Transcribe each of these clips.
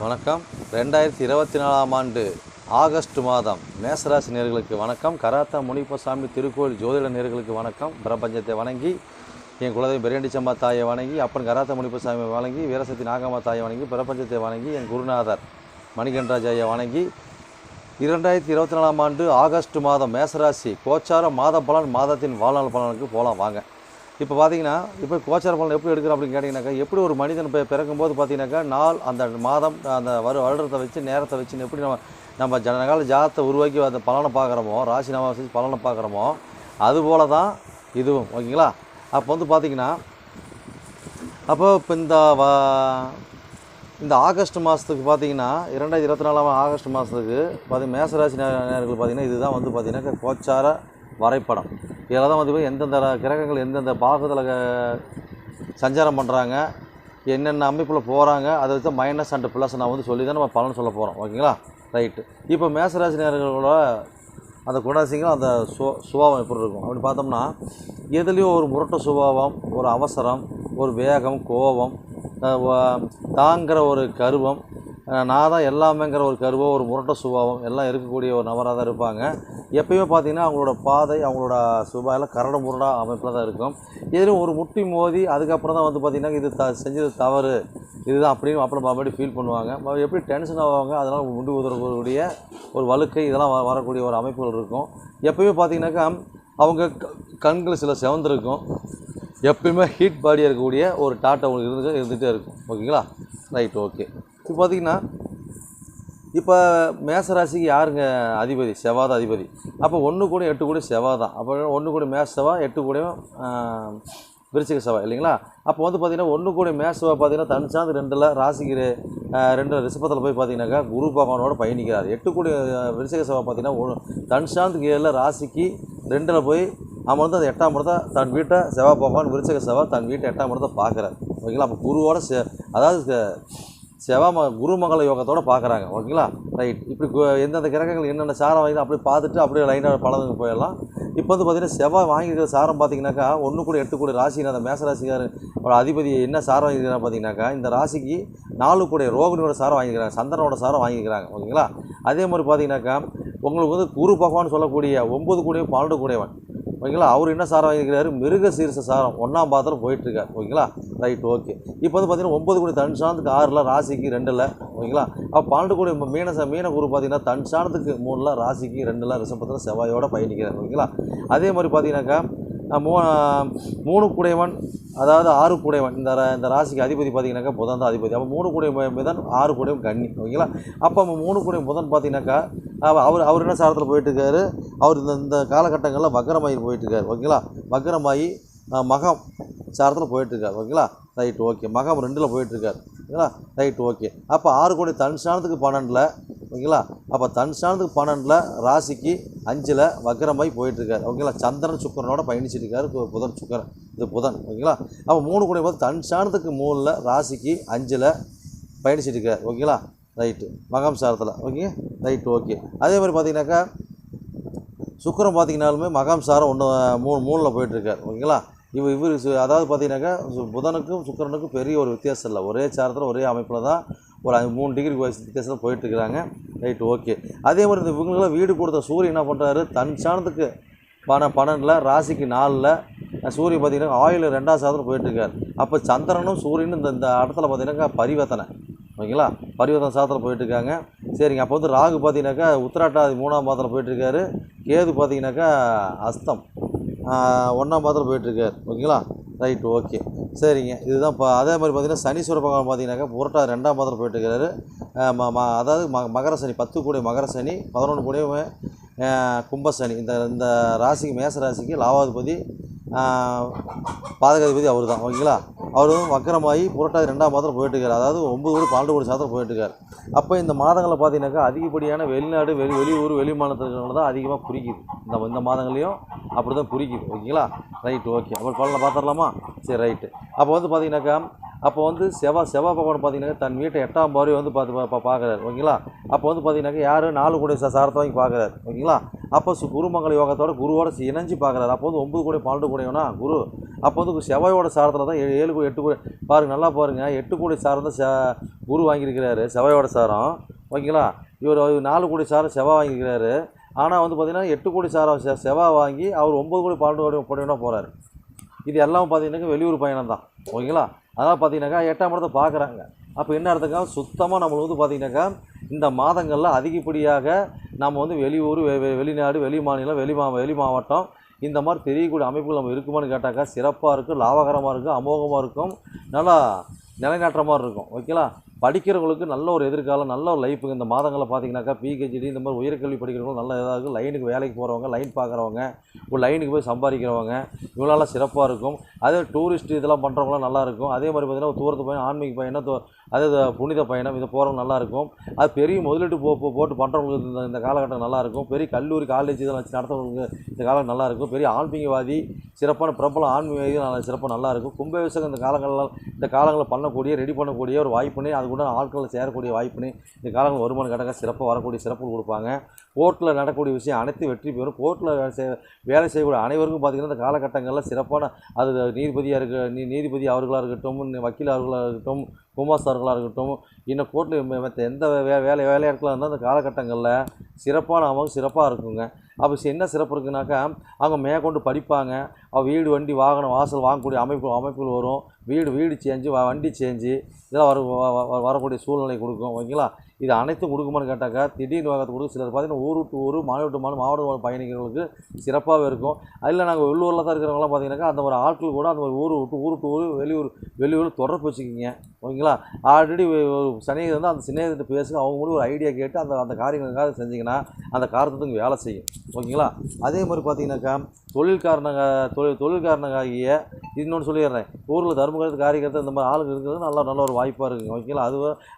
வணக்கம். ரெண்டாயிரத்தி இருபத்தி நாலாம் ஆண்டு ஆகஸ்ட் மாதம் மேசராசி நேர்களுக்கு வணக்கம். கராத்தா முனிப்பசாமி திருக்கோயில் ஜோதிட நேர்களுக்கு வணக்கம். பிரபஞ்சத்தை வணங்கி என் குலதெய்வம் பெரியண்டிச்சம்மா தாயை வணங்கி அப்பன் கராத்தா முனிப்பசாமி வணங்கி வீரசக்தி நாகம்மா தாயை வணங்கி பிரபஞ்சத்தை வணங்கி என் குருநாதர் மணிகண்டராஜாயை வணங்கி இரண்டாயிரத்தி இருபத்தி நாலாம் ஆண்டு ஆகஸ்ட் மாதம் மேசராசி கோச்சார மாத பலன் மாதத்தின் வாழ்நாள் பலனுக்கு போகலாம் வாங்க. இப்போ பார்த்தீங்கன்னா இப்போ கோச்சார பலன் எப்படி எடுக்கிறோம் அப்படின்னு கேட்டிங்கனாக்கா எப்படி ஒரு மனிதன் இப்போ பிறக்கும்போது பார்த்தீங்கன்னாக்கா நாள் அந்த மாதம் அந்த வரு வருடத்தை வச்சு நேரத்தை வச்சு எப்படி நம்ம நம்ம ஜனகால ஜாதத்தை உருவாக்கி அந்த பலனை பார்க்குறோமோ ராசி நவாசி பலனை பார்க்குறோமோ அதுபோல தான் இதுவும். ஓகேங்களா? அப்போ வந்து பார்த்தீங்கன்னா அப்போ இப்போ இந்த வ- இந்த ஆகஸ்ட் மாதத்துக்கு பார்த்தீங்கன்னா இரண்டாயிரத்தி இருபத்தி நாலாம் ஆகஸ்ட் மாதத்துக்கு பார்த்தீங்கன்னா மேசராசி நே- நேயர்கள் பார்த்தீங்கன்னா இதுதான் வந்து பார்த்தீங்கன்னா கோச்சார வரைபடம். இதில் தான் வந்து எந்தெந்த கிரகங்கள் எந்தெந்த பாகத்தில் சஞ்சாரம் பண்ணுறாங்க என்னென்ன அமைப்பில் போகிறாங்க அதை வச்சு மைனஸ் அண்ட் ப்ளஸ் நான் வந்து சொல்லி தான் நம்ம பலன் சொல்ல போகிறோம் ஓகேங்களா? ரைட்டு இப்போ மேசராசினியர்களோட அந்த குணாசிங்கம் அந்த சு சுபாவம் எப்படி இருக்கும்? அப்படின்னு பார்த்தோம்னா எதுலேயும் ஒரு முரட்ட சுபாவம் ஒரு அவசரம் ஒரு வேகம் கோபம் தாங்கிற ஒரு கருவம் நான் தான் எல்லாமேங்கிற ஒரு கருவம் ஒரு முரட்ட சுபாவம் எல்லாம் இருக்கக்கூடிய ஒரு நபராக தான் இருப்பாங்க. எப்பயுமே பார்த்தீங்கன்னா அவங்களோட பாதை அவங்களோட சுபாவில் கரட கரடு முரடா அமைப்பில் தான் இருக்கும். எதிலும் ஒரு முட்டி மோதி அதுக்கப்புறம் தான் வந்து பார்த்திங்கன்னா இது த செஞ்சது தவறு இதுதான் அப்படின்னு அப்புறம் மறுபடியும் ஃபீல் பண்ணுவாங்க. எப்படி டென்ஷன் ஆவாங்க அதனால் முண்டு உதறக்கூடிய ஒரு வழுக்கை இதெல்லாம் வ- வரக்கூடிய ஒரு அமைப்புகள் இருக்கும். எப்பயுமே பார்த்தீங்கன்னாக்கா அவங்க க- கண்கள் சில செவந்திருக்கும் எப்பயுமே ஹீட் பாடியாக இருக்கக்கூடிய ஒரு டாட் அவங்களுக்கு இருந்து இருந்துகிட்டே இருக்கும். ஓகேங்களா? ரைட் ஓகே இப்போ பார்த்தீங்கன்னா இப்போ மேசராசிக்கு யாருங்க அதிபதி? செவ்வாய் தான் அதிபதி. அப்போ ஒன்று கூட எட்டு கூட செவ்வாய் தான். அப்போ ஒன்று கூட மேச செவ்வாய் எட்டு கூடயும் விருச்சிக செவ்வாய் இல்லைங்களா? அப்போ வந்து பார்த்தீங்கன்னா ஒன்று கூட மேச செவ்வாய் பார்த்தீங்கன்னா தன் சார்ந்து ரெண்டில் ராசிக்கு ரெண்டு ரிஷபத்தில் போய் பார்த்தீங்கன்னாக்கா குரு பகவானோட பயணிக்கிறார். எட்டு கூட விருச்சிக செவ்வாய் பார்த்தீங்கன்னா ஒன்று தன் சார்ந்துக்கு ஏழில் ராசிக்கு ரெண்டில் போய் அவன் அந்த எட்டாம் இடத்தை தன் வீட்டை செவ்வாய் பகவான் விருச்சிக செவ்வாய் தன் வீட்டை எட்டாம் இடத்தை பார்க்குறாரு. ஓகேங்களா? அப்போ குருவோட செ அதாவது செவ்வாய் குருமங்கள யோகத்தோட பார்க்குறாங்க ஓகேங்களா? ரைட் இப்படி எந்தெந்த கிரகங்கள் என்னென்ன சாரம் வாங்கி அப்படியே பார்த்துட்டு அப்படியே லைனாக பலனுக்கு போயிடலாம். இப்போ வந்து பார்த்தீங்கன்னா செவ்வாய் வாங்கியிருக்கிற சாரம் பார்த்தீங்கன்னாக்கா ஒன்று கூட எட்டு கூட ராசி அந்த மேசராசிக்காரோட அதிபதி என்ன சாரம் வாங்கியிருக்கிறாங்க பார்த்தீங்கன்னாக்கா இந்த ராசிக்கு நாலு கூட ரோகிணியோட சாரம் வாங்கிக்கிறாங்க சந்திரனோட சாரம் வாங்கிக்கிறாங்க ஓகேங்களா? அதே மாதிரி பார்த்தீங்கன்னாக்கா உங்களுக்கு வந்து குரு பகவான் சொல்லக்கூடிய ஒம்பது கூடையும் பன்னெண்டு கூடையவன் ஓகேங்களா? அவர் என்ன சாரம் வாங்கியிருக்கிறாரு? மிருக சீரச சாரம். ஒன்றாம் பாத்திரம் போயிட்டுருக்கார். ஓகேங்களா? Right okay. இப்போ வந்து பார்த்தீங்கன்னா ஒன்பது கோடி தன் சாணத்துக்கு ஆறில் ராசிக்கு ரெண்டில் ஓகேங்களா? அப்போ பன்னெண்டு கோடி மீன ச- மீன குரு பார்த்தீங்கன்னா தன் சாணத்துக்கு மூணில் ராசிக்கு ரெண்டில் ரிசம்பத்தில் செவ்வாயோட பயணிக்கிறார். ஓகேங்களா? அதே மாதிரி பார்த்தீங்கன்னாக்கா மூ மூணு குடையவன் அதாவது ஆறு குடைவன் இந்த இந்த ராசிக்கு அதிபதி பார்த்தீங்கன்னாக்கா புதன் தான் அதிபதி. அப்போ மூணு குடை மிதன் ஆறு குடையும் கன்னி. ஓகேங்களா? அப்போ நம்ம மூணு குடை புதன் பார்த்தீங்கன்னாக்கா அவர் அவர் என்ன சாரத்தில் போயிட்டுருக்காரு? அவர் இந்த இந்த காலகட்டங்களில் வக்கரமாயி போயிட்டுருக்காரு ஓகேங்களா? வக்கரமாயி மகம் சாரத்தில் போயிட்டுருக்காரு ஓகேங்களா? Right okay. மகம் ரெண்டில் போயிட்டுருக்காரு ஓகேங்களா? Right okay. அப்போ ஆறு கோடி தன் ஸ்தானத்துக்கு பன்னெண்டில் ஓகேங்களா? அப்போ தன் ஸ்தானத்துக்கு பன்னெண்டில் ராசிக்கு அஞ்சில் வக்கரமாய் போயிட்டுருக்காரு ஓகேங்களா? சந்திரன் சுக்கரனோட பயணிச்சிட்டு இருக்காரு புதன் சுக்கரன். இது புதன் ஓகேங்களா? அப்போ மூணு கோடி போது தன் ஸ்தானத்துக்கு மூணில் ராசிக்கு அஞ்சில் பயணிச்சிட்டு இருக்கார் ஓகேங்களா? ரைட்டு மகம் சாரத்தில். ஓகே ரைட்டு ஓகே அதே மாதிரி பார்த்தீங்கன்னாக்கா சுக்கரம் பார்த்தீங்கனாலுமே மகம் சாரம் ஒன்று மூணு மூணில் போயிட்டுருக்கார். ஓகேங்களா இவர் இவர் அதாவது பார்த்தீங்கன்னாக்கா புதனுக்கும் சுக்கிரனுக்கும் பெரிய ஒரு வித்தியாசம் இல்லை. ஒரே சாரத்தில் ஒரே அமைப்பில் தான் ஒரு அஞ்சு- மூணு டிகிரி வித்தியாசத்தில் போயிட்டுருக்குறாங்க. ரைட் ஓகே அதே மாதிரி இந்த இவங்களாம் வீடு கொடுத்த சூரியன் என்ன பண்ணுறாரு தன் சாணத்துக்கு பண பன்னெண்டில் ராசிக்கு நாலில் சூரியன் பார்த்தீங்கன்னா ஆயில் ரெண்டாவது சாதத்தில் போயிட்டுருக்கார். அப்போ சந்திரனும் சூரியனும் இந்த இந்த இடத்துல பார்த்தீங்கன்னாக்கா பரிவர்த்தனை. ஓகேங்களா? பரிவர்த்தன சாதத்தில் போயிட்டுருக்காங்க. சரிங்க அப்போ வந்து ராகு பார்த்தீங்கன்னாக்கா உத்திராட்டாதி மூணாம் பாதத்தில் போயிட்டுருக்காரு. கேது பார்த்தீங்கன்னாக்கா அஸ்தம். ஒன்றாம் பாதத்தில் போயிட்டுருக்காரு. ஓகேங்களா? Right okay. சரிங்க இதுதான் இப்போ அதே மாதிரி பார்த்தீங்கன்னா சனீஸ்வர பகவான் பார்த்தீங்கன்னாக்கா புரட்டா ரெண்டாம் பாதத்தில் போயிட்டுருக்காரு. ம ம அதாவது ம மகர சனி பத்து கூடிய மகர சனி பதினொன்று கூடிய கும்பசனி இந்த இந்த ராசிக்கு மேச ராசிக்கு லாவாதிபதி பாதகாதிபதி அவர் தான் ஓகேங்களா? அவர் வந்து வக்கரமாகி புரட்டாதி ரெண்டாம் மாதத்தில் போயிட்டுருக்காரு. அதாவது ஒம்பது கோடி பன்னெண்டு கோடி சாதத்தில் போயிட்டுருக்காரு. அப்போ இந்த மாதங்களில் பார்த்தீங்கன்னாக்கா அதிகப்படியான வெளிநாடு வெளி வெளியூர் வெளி மாநிலத்தில் தான் அதிகமாக குறிக்குது. இந்த இந்த மாதங்களையும் அப்படி தான் குறிக்குது. ஓகேங்களா? ரைட்டு ஓகே அப்புறம் பலனை பார்த்துடலாமா சரி ரைட்டு அப்போ வந்து பார்த்தீங்கன்னாக்கா அப்போ வந்து செவ்வாய் செவ்வாய் பகவான் பார்த்தீங்கன்னா தன் வீட்டை எட்டாம் பார்வை வந்து பார்த்து பா- பார்க்குறாரு ஓகேங்களா? அப்போ வந்து பார்த்தீங்கன்னாக்கா யார்? நாலு கோடி சாரத்தை வாங்கி பார்க்குறாரு ஓகேங்களா? அப்போ சு குருமங்கல யோகத்தோட குருவோட இணைஞ்சு பார்க்குறாரு அப்போ வந்து ஒம்பது கோடி பன்னெண்டு கோடியோனா குரு. அப்போ வந்து செவ்வாயோட சாரத்தில் தான் ஏழு ஏழு கோடி எட்டு கோடி. பாருங்க நல்லா பாருங்க. எட்டு கோடி சாரம் தான் குரு வாங்கியிருக்கிறாரு செவ்வாயோட சாரம். ஓகேங்களா? இவர் நாலு கோடி சாரம் செவ்வாய் வாங்கியிருக்கிறாரு. ஆனால் வந்து பார்த்திங்கன்னா எட்டு கோடி சாரம் செவ்வாய் வாங்கி அவர் ஒம்பது கோடி பன்னெண்டு கோடி பன்னெண்டு போகிறாரு இது எல்லாம் பார்த்தீங்கன்னாக்கா வெளியூர் பயணம் தான். ஓகேங்களா? அதனால் பார்த்தீங்கன்னாக்கா எட்டாம் இடத்தை பார்க்குறாங்க அப்போ என்ன அர்த்தங்க சுத்தமாக நம்மளுக்கு வந்து பார்த்திங்கனாக்கா இந்த மாதங்களில் அதிகப்படியாக நம்ம வந்து வெளியூர் வெ- வெளிநாடு வெளி மாநிலம் வெளி மா வெளி மாவட்டம் இந்த மாதிரி தெரியக்கூடிய அமைப்புகள் நம்ம இருக்குமான்னு கேட்டாக்கா சிறப்பாக இருக்கும் லாபகரமாக இருக்கும் அமோகமாக இருக்கும் நல்லா நிலைநாட்டுற மாதிரி இருக்கும். ஓகேங்களா படிக்கிறவங்களுக்கு நல்ல ஒரு எதிர்காலம் நல்ல ஒரு லைஃபுங்க இந்த மாதங்களில் பார்த்தீங்கன்னாக்கா பிஹெச்டி இந்த மாதிரி உயர்கல்வி படிக்கிறவங்களும் நல்ல இதாக இருக்கும் லைனுக்கு வேலைக்கு போகிறவங்க லைன் பார்க்குறவங்க ஒரு லைனுக்கு போய் சம்பாதிக்கிறவங்க இவங்களால சிறப்பாக இருக்கும். அதே டூரிஸ்ட் இதெல்லாம் பண்ணுறவங்களாம் நல்லாயிருக்கும் அதே மாதிரி பார்த்தீங்கன்னா தூரத்து பையன் ஆன்மீக பையனாக அது புனித பயணம் இது போகிறவங்க நல்லாயிருக்கும் அது பெரிய முதலீட்டு போ போட்டு பண்ணுறவங்களுக்கு இந்த இந்த காலகட்டம் நல்லாயிருக்கும் பெரிய கல்லூரி காலேஜ் இதெல்லாம் வச்சு நடத்துறவங்களுக்கு இந்த காலம் நல்லா இருக்கும் பெரிய ஆன்மீகவாதி சிறப்பான பிரபல ஆன்மீகவாதி நல்லா சிறப்பாக நல்லா இருக்கும் கும்பாபிஷேகம் இந்த காலங்களில் இந்த காலங்களில் பண்ணக்கூடிய ரெடி பண்ணக்கூடிய ஒரு வாய்ப்புனே அது கூட ஆட்களை சேரக்கூடிய வாய்ப்புனே இந்த காலங்கள் வருமானம் கடக்க சிறப்பாக வரக்கூடிய சிறப்பு கொடுப்பாங்க. கோர்ட்டில் நடக்கக்கூடிய விஷயம் அனைத்து வெற்றி பெறும். கோர்ட்டில் வேலை செய்யக்கூடிய அனைவருக்கும் பார்த்திங்கன்னா இந்த காலகட்டங்களில் சிறப்பான அது நீதிபதியாக இருக்க நீ நீதிபதி அவர்களாக இருக்கட்டும் வக்கீல் அவர்களாக இருக்கட்டும் குமாஸ்தார்களாக இருக்கட்டும் இன்னும் கோர்ட்டில் மற்ற எந்த வே வேலை வேலையாட்களாக இருந்தால் அந்த காலகட்டங்களில் சிறப்பான அவங்க சிறப்பாக இருக்குங்க. அப்போ என்ன சிறப்பு இருக்குனாக்கா அவங்க மேற்கொண்டு படிப்பாங்க. அவள் வீடு வண்டி வாகனம் வாசல் வாங்கக்கூடிய அமைப்பு அமைப்புகள் வரும். வீடு வீடு சேஞ்சு வ- வண்டி சேஞ்சு இதெல்லாம் வர வ- வ- வரக்கூடிய சூழ்நிலை கொடுக்கும் ஓகேங்களா? இது அனைத்தும் கொடுக்குமான்னு கேட்டாக்கா திடீர்னு வாங்கத்து கொடுக்கும் சிலர் பார்த்தீங்கன்னா ஊர் விட்டு ஊர் மாநில விட்டு மாவட்ட மாவட்ட பயணிக்கிறவங்களுக்கு சிறப்பாகவே இருக்கும். அதில் நாங்கள் உள்ளூரில் தான் இருக்கிறவங்களாம் பார்த்தீங்கன்னாக்கா அந்த ஒரு ஆட்கள் கூட அந்த ஒரு ஊர் விட்டு ஊர் விட்டு ஊர் வெளியூர் வெளியூர் தொடர்பு வச்சுக்கிங்க. ஓகேங்களா? ஆல்ரெடி ஒரு சனியை இருந்தால் அந்த சிநேகத்தை பேசுங்க. அவங்க கூட ஒரு ஐடியா கேட்டு அந்த அந்த காரியங்களுக்காக செஞ்சிங்கன்னா அந்த காரணத்துக்கு வேலை செய்யும். ஓகேங்களா? அதே மாதிரி பார்த்தீங்கன்னாக்கா தொழில்காரனங்க தொழில் தொழில்காரனங்காகிய இன்னொன்று சொல்லிடுறேன். ஊரில் தர்மகரத்து காரியகர்த்தா இந்த மாதிரி ஆளுங்க இருக்கிறது நல்ல நல்ல ஒரு வாய்ப்பாக இருக்குங்க. ஓகேங்களா? அது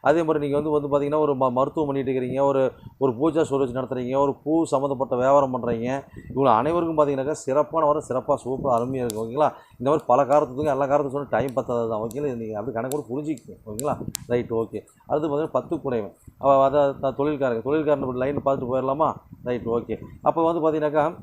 அதே மாதிரி நீங்கள் வந்து வந்து பார்த்தீங்கன்னா ஒரு ம மருத்துவம் பண்ணிட்டு இருக்கிறீங்க. ஒரு ஒரு பூஜா சுரட்சி நடத்துகிறீங்க ஒரு பூ சம்மந்தப்பட்ட வியாபாரம் பண்ணுறீங்க இவ்வளோ அனைவருக்கும் பார்த்தீங்கன்னாக்கா சிறப்பான வர சிறப்பாக சூப்பராக அருமையாக இருக்கும். ஓகேங்களா? இந்த மாதிரி பல காரணத்துக்கும் எல்லா காரணத்துக்கும் சொன்ன டைம் பத்தாது தான் ஓகேங்களா நீங்கள் அப்படி கணக்கு கூட புரிஞ்சு ஓகேங்களா? Right okay. அடுத்து பார்த்தீங்கன்னா பத்து குடைவன் அவ- அதான் தொழில்காரங்க. தொழில்காரன் லைன் பார்த்துட்டு போயிடலாமா? Right okay. அப்போ வந்து பார்த்தீங்கன்னாக்கா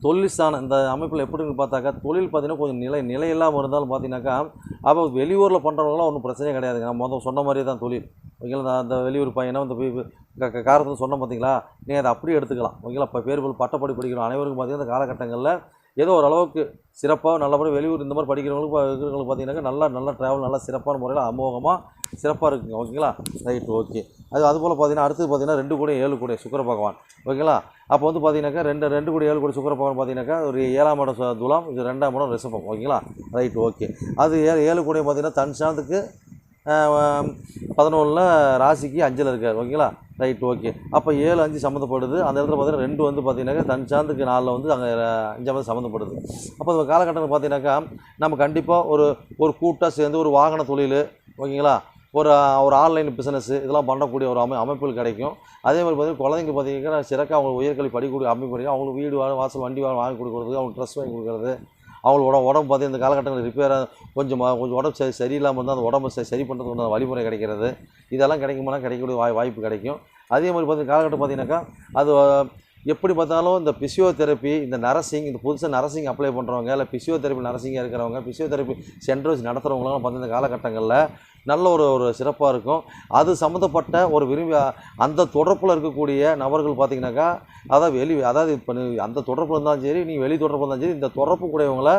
தொழில் இந்த அமைப்பில் எப்படின்னு பார்த்தாக்கா தொழில் பார்த்தீங்கன்னா கொஞ்சம் நிலை நிலை இல்லாமல் இருந்தாலும் பார்த்தீங்கன்னாக்கா அப்போ வெளியூரில் பண்ணுறவங்களாம் ஒன்றும் பிரச்சனையே கிடையாதுங்க நான் மொதல் சொன்ன மாதிரியே தான் தொழில். ஓகேங்களா? அந்த வெளியூர் பையனை வந்து போய் காரத்தில் சொன்னோம் பார்த்தீங்களா? நீங்கள் அதை அப்படியே எடுத்துக்கலாம். ஓகேங்களா? இப்போ பேர் போல் பட்டப்படி படிக்கிறோம். அனைவருக்கும் பார்த்தீங்கன்னா இந்த காலகட்டங்களில் ஏதோ ஓரளவுக்கு சிறப்பாக நல்லபடியாக வெளியூர் இந்த மாதிரி படிக்கிறவங்களுக்கு இருக்கிறவங்களுக்கு பார்த்தீங்கன்னாக்கா நல்லா நல்லா ட்ராவல் நல்லா சிறப்பான முறையில் அமோகமாக சிறப்பாக இருக்குங்க. ஓகேங்களா? ரைட் ஓகே அது அதுபோல் பார்த்தீங்கன்னா அடுத்து பார்த்தீங்கன்னா ரெண்டு கூட ஏழு கூட சுக்கர பகவான். ஓகேங்களா? அப்போ வந்து பார்த்தீங்கன்னாக்கா ரெண்டு ரெண்டு கூட ஏழு கூட சுக்கர பகவான் பார்த்தீங்கன்னாக்கா ஒரு ஏழாம் இடம் துலாம் இது ரெண்டாம் இடம் ரிஷபம். ஓகேங்களா? ரைட் ஓகே அது ஏழு ஏழு கூட பார்த்தீங்கன்னா தன் சாந்தத்துக்கு பதினொன்றில் ராசிக்கு அஞ்சில் இருக்கார். ஓகேங்களா? Right okay. அப்போ ஏழு அஞ்சு சம்மந்தப்படுது. அந்த இடத்துல பார்த்தீங்கன்னா ரெண்டு வந்து பார்த்தீங்கன்னாக்கா தன் சாந்துக்கு நாளில் வந்து அங்கே அஞ்சாவது சம்மந்தப்படுது. அப்போ இந்த காலகட்டத்தில் பார்த்தீங்கன்னாக்கா நம்ம கண்டிப்பாக ஒரு ஒரு கூட்டாக சேர்ந்து ஒரு வாகன தொழில் ஓகேங்களா? ஒரு ஒரு ஆன்லைன் பிஸ்னஸ் இதெல்லாம் பண்ணக்கூடிய ஒரு அமை அமைப்புகள் கிடைக்கும். அதே மாதிரி பார்த்தீங்கன்னா குழந்தைங்க பார்த்தீங்கன்னா சிறக்காக அவங்க உயர்கல்வி படிக்கூடிய அமைப்பு கிடைக்கும். அவங்களுக்கு வீடு வாசல் வண்டி வாங்கி கொடுக்குறது அவங்களுக்கு ட்ரெஸ் வாங்கி கொடுக்குறது அவங்களோட உடம்பு உடம்பு பார்த்தீங்கன்னா இந்த காலகட்டங்களில் ரிப்பேராக கொஞ்சம் கொஞ்சம் உடம்பு சரி சரியில்லாமல் இருந்தால் அந்த உடம்பு சரி சரி பண்ணுறதுக்கு வழிமுறை கிடைக்கிறது. இதெல்லாம் கிடைக்குமானா கிடைக்கக்கூடிய வாய் வாய்ப்பு கிடைக்கும். அதே மாதிரி பார்த்து காலகட்டம் பார்த்தீங்கன்னாக்கா அது எப்படி பார்த்தாலும் இந்த பிசியோதெரப்பி இந்த நரசிங் இந்த புதுசாக நரசிங் அப்ளை பண்ணுறவங்க இல்லை பிசியோதெரப்பி நரசிங்காக இருக்கிறவங்க பிசியோதெரப்பி சென்டர்ஸ் நடத்துகிறவங்களாம் பார்த்து இந்த காலகட்டங்களில் நல்ல ஒரு ஒரு சிறப்பாக இருக்கும். அது சம்மந்தப்பட்ட ஒரு விரும்பி அந்த தொடர்பில் இருக்கக்கூடிய நபர்கள் பார்த்தீங்கன்னாக்கா அதாவது வெளி அதாவது இப்போ அந்த தொடர்பில் இருந்தாலும் சரி நீ வெளி தொடர்பில் இருந்தாலும் சரி இந்த தொடர்பு கூடியவங்கள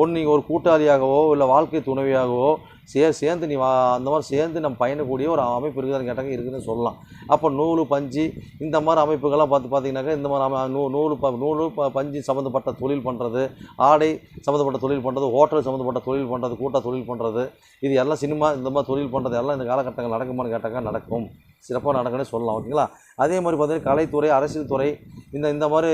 ஒன்று நீங்கள் ஒரு கூட்டாளியாகவோ இல்லை வாழ்க்கை துணைவியாகவோ சே சேர்ந்து நீ வா அந்த மாதிரி சேர்ந்து நம்ம பயணக்கூடிய ஒரு அமைப்பு இருக்குதுன்னு கேட்டாங்க இருக்குதுன்னு சொல்லலாம். அப்போ நூல் பஞ்சு இந்த மாதிரி அமைப்புகள்லாம் பார்த்து பார்த்தீங்கன்னாக்கா இந்த மாதிரி அமை- நூ நூல் ப நூல் ப பஞ்சு சம்மந்தப்பட்ட தொழில் பண்ணுறது ஆடை சம்மந்தப்பட்ட தொழில் பண்ணுறது ஹோட்டல் சம்மந்தப்பட்ட தொழில் பண்ணுறது கூட்ட தொழில் பண்ணுறது இது எல்லாம் சினிமா இந்த மாதிரி தொழில் பண்ணுறது எல்லாம் இந்த காலகட்டங்கள் நடக்குமான்னு கேட்டாக்கா நடக்கும். சிறப்பாக நடக்குன்னு சொல்லலாம் ஓகேங்களா? அதே மாதிரி பார்த்தீங்கன்னா கலைத்துறை அரசியல் துறை இந்த இந்த மாதிரி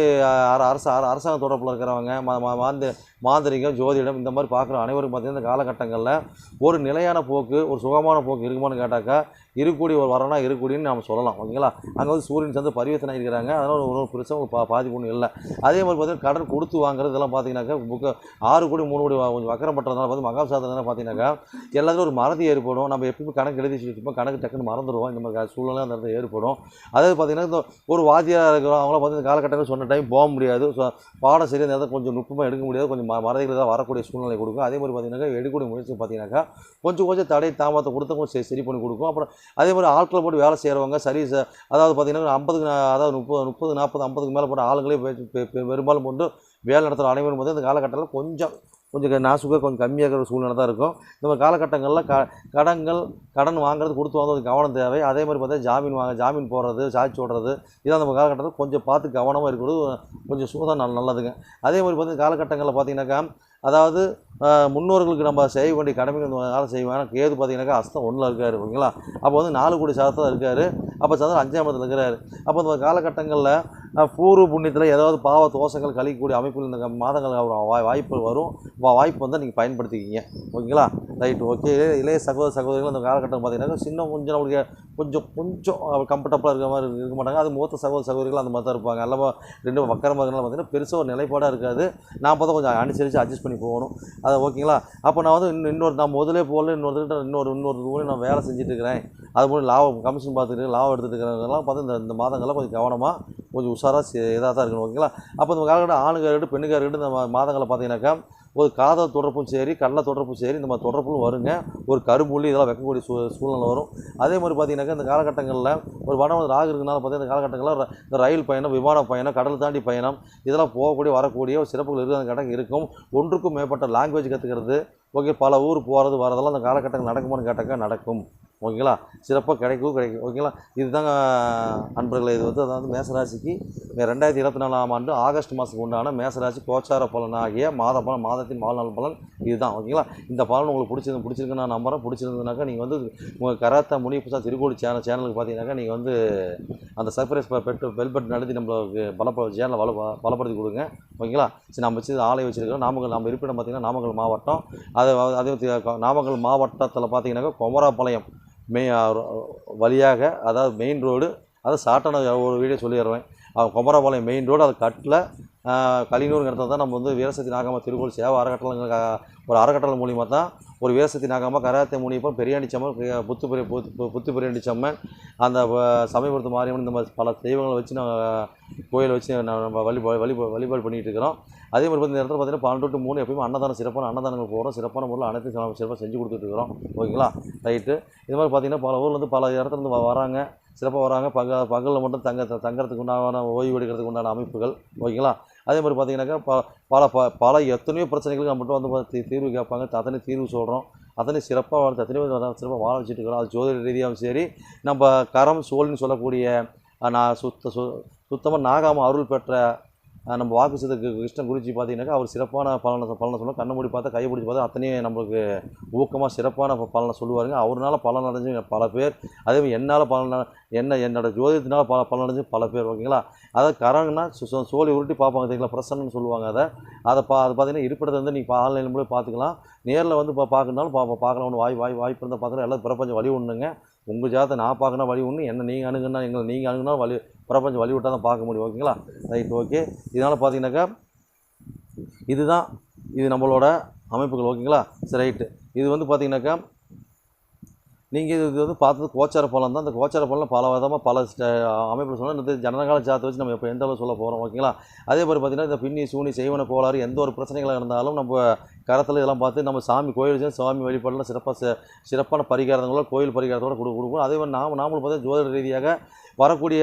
அரசு அர- அரசாங்க தொடர்பில் இருக்கிறவங்க மா மாந்த மாந்திரிகம் ஜோதிடம் இந்த மாதிரி பார்க்குற அனைவரும் பார்த்திங்கன்னா இந்த காலகட்டங்களில் ஒரு நிலையான போக்கு ஒரு சுகமான போக்கு இருக்குமான்னு கேட்டாக்கா இருக்கக்கூடிய ஒரு வரனா இருக்கக்கூடியன்னு நம்ம சொல்லலாம் ஓகேங்களா? அங்கே வந்து சூரியன் சேர்ந்து பரிவர்த்தனை இருக்கிறாங்க அதனால் ஒரு ஒரு பிரச்சனை பா பாதிப்பு ஒன்றும் இல்லை. அதே மாதிரி பார்த்திங்கன்னா கடன் கொடுத்து வாங்குறது இதெல்லாம் பார்த்தீங்கன்னாக்கா புக்கு ஆறு கோடி மூணு கோடி கொஞ்சம் வக்கரம் பட்டுறதுனால பார்த்து மகாசாதனை பார்த்தீங்கன்னாக்கா எல்லாத்துலையும் ஒரு மறதி ஏற்படும். நம்ம எப்பவுமே கணக்கு எழுதி வச்சுருப்போம் கணக்கு டக்குன்னு மறந்துடுவோம் இந்த மாதிரி சூழ்நிலை அந்த இடத்துல ஏற்படும். அதாவது பார்த்தீங்கன்னா இந்த ஒரு வாத்தியாராக இருக்கிறோம் அவங்கள பார்த்து இந்த காலகட்டங்கள் சொன்ன டைம் போக முடியாது. ஸோ பாடம் சரி அந்த கொஞ்சம் நுட்பமாக எடுக்க முடியாது. கொஞ்சம் மறதிகள் தான் வரக்கூடிய சூழ்நிலை கொடுக்கும். அதே மாதிரி பார்த்தீங்கன்னா எடுக்கக்கூடிய முயற்சி பார்த்தீங்கன்னாக்கா கொஞ்சம் கொஞ்சம் தடை தாமதத்தை கொடுத்து கொஞ்சம் சரி- சரி பண்ணி கொடுக்கும். அப்புறம் அதே மாதிரி ஆட்களை போட்டு வேலை செய்கிறவங்க சரி அதாவது பார்த்தீங்கன்னா ஐம்பதுக்கு அதாவது முப்பது முப்பது நாற்பது ஐம்பதுக்கு மேலே போட்ட ஆளுங்களே பெரும்பாலும் கொண்டு வேலை நடத்துகிற அனைவரும் வந்து இந்த காலகட்டத்தில் கொஞ்சம் கொஞ்சம் நாசுக்காக கொஞ்சம் கம்மியாக இருக்கிற சூழ்நிலை தான் இருக்கும். இந்த மாதிரி காலகட்டங்களில் க கடன்கள் கடன் வாங்குறது கொடுத்து வாங்குறது கவனம் தேவை. அதே மாதிரி பார்த்தா ஜாமீன் வாங்க ஜாமீன் போடுறது சாட்சி ஓடுறது இதான் நம்ம காலகட்டத்தில் கொஞ்சம் பார்த்து கவனமாக இருக்கிறது கொஞ்சம் சூதம் நல்ல நல்லதுங்க. அதே மாதிரி பார்த்தீங்கன்னா காலகட்டங்களில் பார்த்தீங்கன்னாக்கா அதாவது முன்னோர்களுக்கு நம்ம செய்ய வேண்டிய கடமைகள் இந்த காலம் செய்வேன் கேது பார்த்தீங்கன்னாக்கா அஸ்தம் ஒன்றில் இருக்கார் ஓகேங்களா? அப்போ வந்து நாலு கோடி சாதத்தில் இருக்கார். அப்போ சந்திரன் அஞ்சாம் இடத்துல இருக்கிறாரு. அப்போ இந்த காலகட்டங்களில் பூர்வ புண்ணியத்தில் ஏதாவது பாவ தோஷங்கள் கழிக்கக்கூடிய அமைப்புகள் இந்த மாதங்கள் அவர் வாய்- வாய்ப்பு வரும். வா- வாய்ப்பு வந்து நீங்கள் பயன்படுத்திக்கிங்க. ஓகேங்களா? Right okay. இளைய சகோதர சகோதரிகள் இந்த காலகட்டம் பார்த்தீங்கன்னா சின்ன கொஞ்சம் நம்மளுக்கு கொஞ்சம் கொஞ்சம் கம்ஃபர்டபுளாக இருக்கிற மாதிரி இருக்க மாட்டாங்க. அது மூத்த சகோதர சகோதரிகள் அந்த மாதிரி தான் இருப்பாங்க. எல்லாமே ரெண்டு வக்கரமாக இருக்கிறனால பார்த்தீங்கன்னா பெருசாக ஒரு நிலைப்பாடாக இருக்காது. நான் பார்த்தா கொஞ்சம் அனுசரித்து அட்ஜஸ்ட் பண்ணி போகணும். அது ஓகேங்களா? அப்போ நான் வந்து இன்னும் இன்னொரு நான் முதலே போகல இன்னொருத்தர்கிட்ட இன்னொரு இன்னொரு கூட நான் வேலை செஞ்சுட்டு இருக்கிறேன் அது மூலம் லாபம் கமிஷன் பார்த்துட்டு லாபம் எடுத்துருக்கிறதெல்லாம் இருக்கிறவங்கலாம் பார்த்து இந்த இந்த மாதங்கள்லாம் கொஞ்சம் கவனமாக கொஞ்சம் உஷாராக இதாக தான் இருக்கணும் ஓகேங்களா? அப்போ இந்த காலகட்டம் ஆணுங்க பெண்ணுக்காரர்கிட்ட இந்த மாதங்களை பார்த்தீங்கன்னாக்கா ஒரு காதல் தொடர்பும் சரி கடலை தொடர்பும் சரி இந்த மாதிரி தொடர்பும் வருங்க. ஒரு கரும்புள்ளி இதெல்லாம் வைக்கக்கூடிய சூ சூழ்நிலை வரும். அதே மாதிரி பார்த்தீங்கன்னாக்கா இந்த காலகட்டங்களில் ஒரு வடம் ராகு இருக்கனால பார்த்தீங்கன்னா இந்த காலகட்டங்களில் இந்த ரயில் பயணம் விமான பயணம் கடல் தாண்டி பயணம் இதெல்லாம் போகக்கூடிய வரக்கூடிய ஒரு சிறப்புகள் இருக்கிற கட்டங்க இருக்கும். ஒன்றுக்கும் மேற்பட்ட லாங்குவேஜ் கற்றுக்கிறது ஓகே பல ஊர் போகிறது வரதெல்லாம் அந்த காலகட்டங்கள் நடக்குமான்னு கேட்டாக்கா நடக்கும். ஓகேங்களா? சிறப்பாக கிடைக்கும் கிடைக்கும். ஓகேங்களா? இதுதாங்க அன்பர்களே இது வந்து அதாவது மேசராசிக்கு ரெண்டாயிரத்தி இருபத்தி நாலாம் ஆண்டு ஆகஸ்ட் மாதத்துக்கு உண்டான மேசராசி கோச்சார பலன் ஆகிய மாத பலன் மாதத்தின் வாழ்நாள் பலன் இதுதான். ஓகேங்களா? இந்த பலன் உங்களுக்கு பிடிச்சிருந்து பிடிச்சிருக்கு நான் நம்புகிறேன் பிடிச்சிருந்ததுனாக்கா நீங்கள் வந்து உங்கள் கராத்தா முனிப்புசா திருக்கோடி சேனல் சேனலுக்கு பார்த்தீங்கன்னாக்கா நீங்கள் வந்து அந்த சர்ப்ரைஸ் பெட்டு பெல் பட்டன் நடத்தி நம்மளுக்கு பலப்ப சேனலை வள பலப்படுத்தி கொடுங்க. ஓகேங்களா? சரி நம்ம வச்சு ஆலை வச்சுருக்கோம் நாமக்கல் நம்ம இருப்பிடம் பார்த்தீங்கன்னா நாமக்கல் மாவட்டம். அது அதே மாதிரி நாமக்கல் மாவட்டத்தில் பார்த்தீங்கன்னாக்கா குமராபாளையம். மெய் uh, வழியாக அதாவது மெயின் ரோடு அதாவது சாட்டான ஒரு வீடியோ சொல்லிடுறேன் அவன் குமரபாளையம் மெயின் ரோடு அது கட்டில். கலினூருங்கிற இடத்துல தான் நம்ம வந்து வீரசக்தி நாகம்மா திருக்கோள் சேவை அறக்கட்டளைங்க ஒரு அறக்கட்டளை மூலியமாக தான் ஒரு வீரசக்தி நாகம்மா கராத்தே மூலியமாக பெரியாண்டிச்சம்மன் புத்து பெரிய புத்து புத்து பெரியாண்டிச்சம்மன் அந்த சமயபுரத்து மாரியம்மன் இந்த மாதிரி பல தெய்வங்களை வச்சு நாங்கள் கோயிலை வச்சு நம்ம வழி வழிபா வழிபாடு பண்ணிகிட்டு இருக்கிறோம் அதே மாதிரி வந்து இந்த இடத்துல பார்த்தீங்கன்னா பன்னெண்டு டு மூணு எப்பயுமே அன்னதானம் சிறப்பான அன்னதானங்கள் போகிறோம் சிறப்பான முறையில் அனைத்தையும் சிறப்பாக செஞ்சு கொடுத்துட்டு இருக்கிறோம் ஓகேங்களா? ரைட்டு. இது மாதிரி பார்த்தீங்கன்னா பல ஊர்லேருந்து பல இடத்துலருந்து வராங்க. சிறப்பாக வராங்க. பக பகலில் மட்டும் தங்க தங்கறதுக்கு உண்டான ஓய்வு எடுக்கிறதுக்கு உண்டான அமைப்புகள். ஓகேங்களா? அதே மாதிரி பார்த்தீங்கன்னாக்கா ப பல ப பல எத்தனையோ பிரச்சனைகளுக்கு நம்மகிட்ட வந்து தீர்வு கேட்பாங்க. அத்தனை தீர்வு சொல்கிறோம் அத்தனை சிறப்பாக வாழ்த்து அத்தனை சிறப்பாக வாழ வச்சுட்டு இருக்கிறோம். அது ஜோதிட ரீதியாகவும் சரி நம்ம கரம் சோழின்னு சொல்லக்கூடிய நான் சுத்த சு சுத்தமாக நாகாம அருள் பெற்ற நம்ம வாக்கு சித கிருஷ்ணன் குருஜி பார்த்தீங்கன்னாக்கா அவர் சிறப்பான பலனை பலனை சொல்லுவோம் கண்ணை மூடி பார்த்தா கை பிடிச்சி பார்த்தா அத்தனையும் நம்மளுக்கு ஊக்கமாக சிறப்பான ப- பலனை சொல்லுவாருங்க. அவர்னால பலன் அடைஞ்சு பல பேர் அதே மாதிரி என்னால் பலன் என்ன என்னோடய ஜோதியத்தினால் பல பலன் அடைஞ்சு பல பேர் ஓகேங்களா? அதாவது கரங்கன்னா சு- சோழி உருட்டி பார்ப்பாங்க தெரியுங்களா? பிரசன்னு சொல்லுவாங்க அதை. அதை பா அது பார்த்தீங்கன்னா இருப்பிடத்தை வந்து நீங்கள் ஆன்லைனில் மூலம் பார்த்துக்கலாம். நேரில் வந்து பா பார்க்கணுனாலும் பா பார்க்கலாம். ஒன்று வாய் வாய் வாய்ப்பு இருந்தால் பார்க்கலாம் எல்லாம் பிரபஞ்சம் வழி ஒன்றுங்க உங்கள் ஜாதத்தை நான் பார்க்கணும் வழி ஒன்று என்ன நீங்கள் அணுகுனா எங்களை நீங்கள் அணுகுனா வழி பிரபஞ்சம் வழி விட்டால் தான் பார்க்க முடியும் ஓகேங்களா? Right okay. இதனால் பார்த்தீங்கன்னாக்கா இதுதான் இது நம்மளோட அமைப்புகள் ஓகேங்களா? சரி ரைட்டு. இது வந்து பார்த்தீங்கன்னாக்கா நீங்கள் இது வந்து பார்த்தது கோச்சார பலன் தான். அந்த கோச்சார பலன் பல விதமாக பல அமைப்பில் சொன்னால் இந்த ஜனகால ஜாத்தை வச்சு நம்ம இப்போ எந்த அளவு சொல்ல போகிறோம் ஓகேங்களா அதே மாதிரி பார்த்தீங்கன்னா இந்த பின்னி சூனி செய்வன கோளாறு எந்த ஒரு பிரச்சனைகளாக இருந்தாலும் நம்ம கரத்தில் இதெல்லாம் பார்த்து நம்ம சாமி கோயில் சாமி வழிபாடலாம் சிறப்பாக சிறப்பான பரிகாரங்களோட கோயில் பரிகாரத்தோடு கொடு கொடுப்போம் அதே மாதிரி நாம் நாமளும் பார்த்தா ஜோதிட ரீதியாக வரக்கூடிய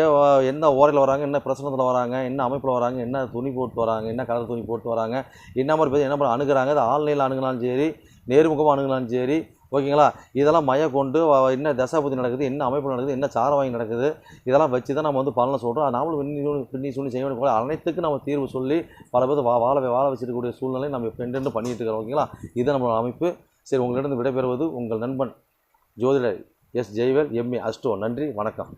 என்ன ஓரையில் வராங்க என்ன பிரச்சனத்தில் வராங்க என்ன அமைப்பில் வராங்க என்ன துணி போட்டு வராங்க என்ன கலர் துணி போட்டு வராங்க என்ன மாதிரி பேர் என்ன மாதிரி அணுகிறாங்க அது ஆன்லைனில் அணுகினாலும் சரி நேர்முகமாக அணுகுனாலும் சரி ஓகேங்களா? இதெல்லாம் மைய கொண்டு என்ன தசாபதி நடக்குது என்ன அமைப்பு நடக்குது என்ன சாரவாங்கி நடக்குது இதெல்லாம் வச்சு தான் நம்ம வந்து பலனை சொல்கிறோம் நாமளும் பின்னி சூனி பின்னி சூனி செய்யணும் போல அனைத்துக்கும் நம்ம தீர்வு சொல்லி பல பேர் வா வாழ வாழ வச்சிருக்கக்கூடிய சூழ்நிலை நம்ம இப்போ பண்ணிகிட்டு பண்ணிட்டு இருக்கிறோம் ஓகேங்களா? இது நம்மளோட அமைப்பு. சரி உங்களிடம் விடைபெறுவது உங்கள் நண்பன் ஜோதிடர் எஸ். Jaivel MA Astro. நன்றி வணக்கம்.